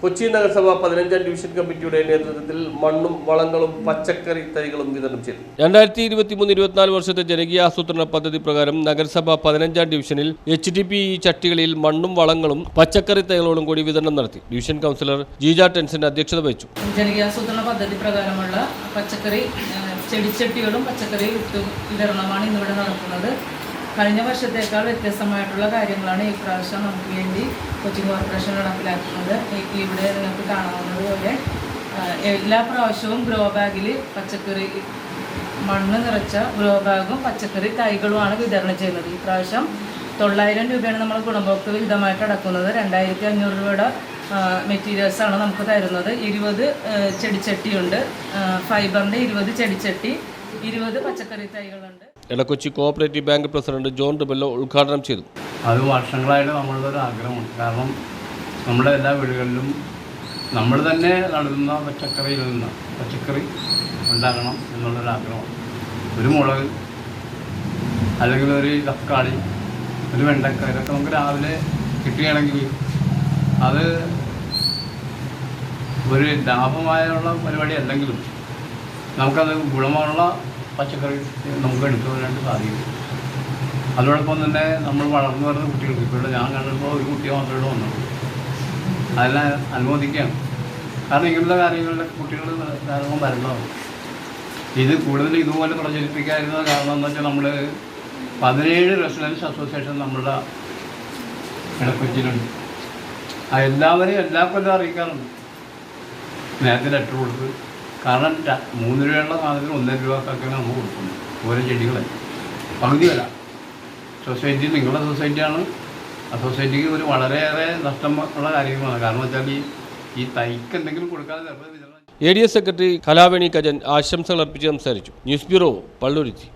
കൊച്ചി നഗരസഭ പതിനഞ്ചാം ഡിവിഷൻ കമ്മിറ്റിയുടെ നേതൃത്വത്തിൽ മണ്ണും വളങ്ങളും പച്ചക്കറി തൈകളും വിതരണം ചെയ്തു. രണ്ടായിരത്തി ഇരുപത്തി മൂന്ന് ഇരുപത്തിനാല് വർഷത്തെ ജനകീയ ആസൂത്രണ പദ്ധതി പ്രകാരം നഗരസഭ പതിനഞ്ചാം ഡിവിഷനിൽ എച്ച് ഡി പി ചട്ടികളിൽ മണ്ണും വളങ്ങളും പച്ചക്കറി തൈകളോടും കൂടി വിതരണം നടത്തി. ഡിവിഷൻ കൗൺസിലർ ജീജ ടെൻസൻ അധ്യക്ഷത വഹിച്ചു. ജനകീയാസൂത്രണ പദ്ധതി പ്രകാരമുള്ള പച്ചക്കറി ചെടിച്ചട്ടികളും പച്ചക്കറി വിതരണമാണ് ഇന്നിവിടെ നടക്കുന്നത്. കഴിഞ്ഞ വർഷത്തേക്കാൾ വ്യത്യസ്തമായിട്ടുള്ള കാര്യങ്ങളാണ് ഈ പ്രാവശ്യം നമുക്ക് വേണ്ടി കൊച്ചിൻ കോർപ്പറേഷൻ നടപ്പിലാക്കുന്നത്. ഇവിടെ നിങ്ങൾക്ക് കാണാവുന്നത് പോലെ എല്ലാ പ്രാവശ്യവും ഗ്രോ ബാഗിൽ പച്ചക്കറി മണ്ണ് നിറച്ച ഗ്രോ ബാഗും പച്ചക്കറി തൈകളുമാണ് വിതരണം ചെയ്യുന്നത്. ഈ പ്രാവശ്യം തൊള്ളായിരം രൂപയാണ് നമ്മൾ ഗുണഭോക്തൃ വിഹിതമായിട്ട് അടക്കുന്നത്. രണ്ടായിരത്തി അഞ്ഞൂറ് രൂപയുടെ മെറ്റീരിയൽസാണ് നമുക്ക് തരുന്നത്. ഇരുപത് ചെടിച്ചട്ടിയുണ്ട്. ഫൈബറിന്റെ ഇരുപത് ചെടിച്ചട്ടി ഇരുപത് പച്ചക്കറി തൈകളുണ്ട്. Edakochi cooperative bank president John Dubello ഉദ്ഘാടനം ചെയ്തു. അത് വർഷങ്ങളായിട്ട് നമ്മളുടെ ഒരു ആഗ്രഹമുണ്ട്. കാരണം നമ്മുടെ എല്ലാ വീടുകളിലും നമ്മൾ തന്നെ നടുന്ന പച്ചക്കറിയിൽ നിന്ന് പച്ചക്കറി ഉണ്ടാകണം എന്നുള്ളൊരു ആഗ്രഹമാണ് ഒരു മുളക് അല്ലെങ്കിൽ ഒരു തക്കാളി ഒരു വെണ്ടക്ക ഇതൊക്കെ നമുക്ക് രാവിലെ കിട്ടുകയാണെങ്കിൽ അത് ഒരു ലാഭമായുള്ള പരിപാടി അല്ലെങ്കിലും നമുക്കത് ഗുണമുള്ള പച്ചക്കറി നമുക്ക് എടുക്കുവാനായിട്ട് സാധിക്കും അതോടൊപ്പം തന്നെ നമ്മൾ വളർന്നു വരുന്ന കുട്ടികൾക്ക് ഇപ്പോൾ ഞാൻ കണ്ടപ്പോൾ ഒരു കുട്ടി മാത്രമേ വന്നുള്ളൂ അതിനെ അനുമോദിക്കാം കാരണം ഇങ്ങനത്തെ കാര്യങ്ങളിലൊക്കെ കുട്ടികൾ ധാരാളം വരേണ്ടതാണ്. ഇത് കൂടുതൽ ഇതുപോലെ പ്രചരിപ്പിക്കാതിരുന്ന കാരണം എന്ന് വെച്ചാൽ നമ്മൾ പതിനേഴ് റെസിഡൻസ് അസോസിയേഷൻ നമ്മളുടെ ഇടക്കൊച്ചിലുണ്ട് ആ എല്ലാവരെയും എല്ലാ കൊല്ലം അറിയിക്കാറുണ്ട്. നേരത്തെ ലെറ്റർ കൊടുത്ത് കാരണം മൂന്ന് രൂപയുള്ള സാധനത്തിന് ഒന്നര രൂപക്കൊക്കെ നമ്മൾ കൊടുക്കുന്നു. ഓരോ ചെടികളെ. പകുതി വില സൊസൈറ്റി നിങ്ങളുടെ സൊസൈറ്റിയാണ്. ആ സൊസൈറ്റിക്ക് ഒരു വളരെയേറെ നഷ്ടം ഉള്ള കാര്യങ്ങളാണ്. കാരണം വെച്ചാൽ ഈ ഈ തൈക്ക് എന്തെങ്കിലും കൊടുക്കാതെ A D S secretary Kalaveni Kajan ആശംസകൾ അർപ്പിച്ച് സംസാരിച്ചു. News bureau Palluruthy.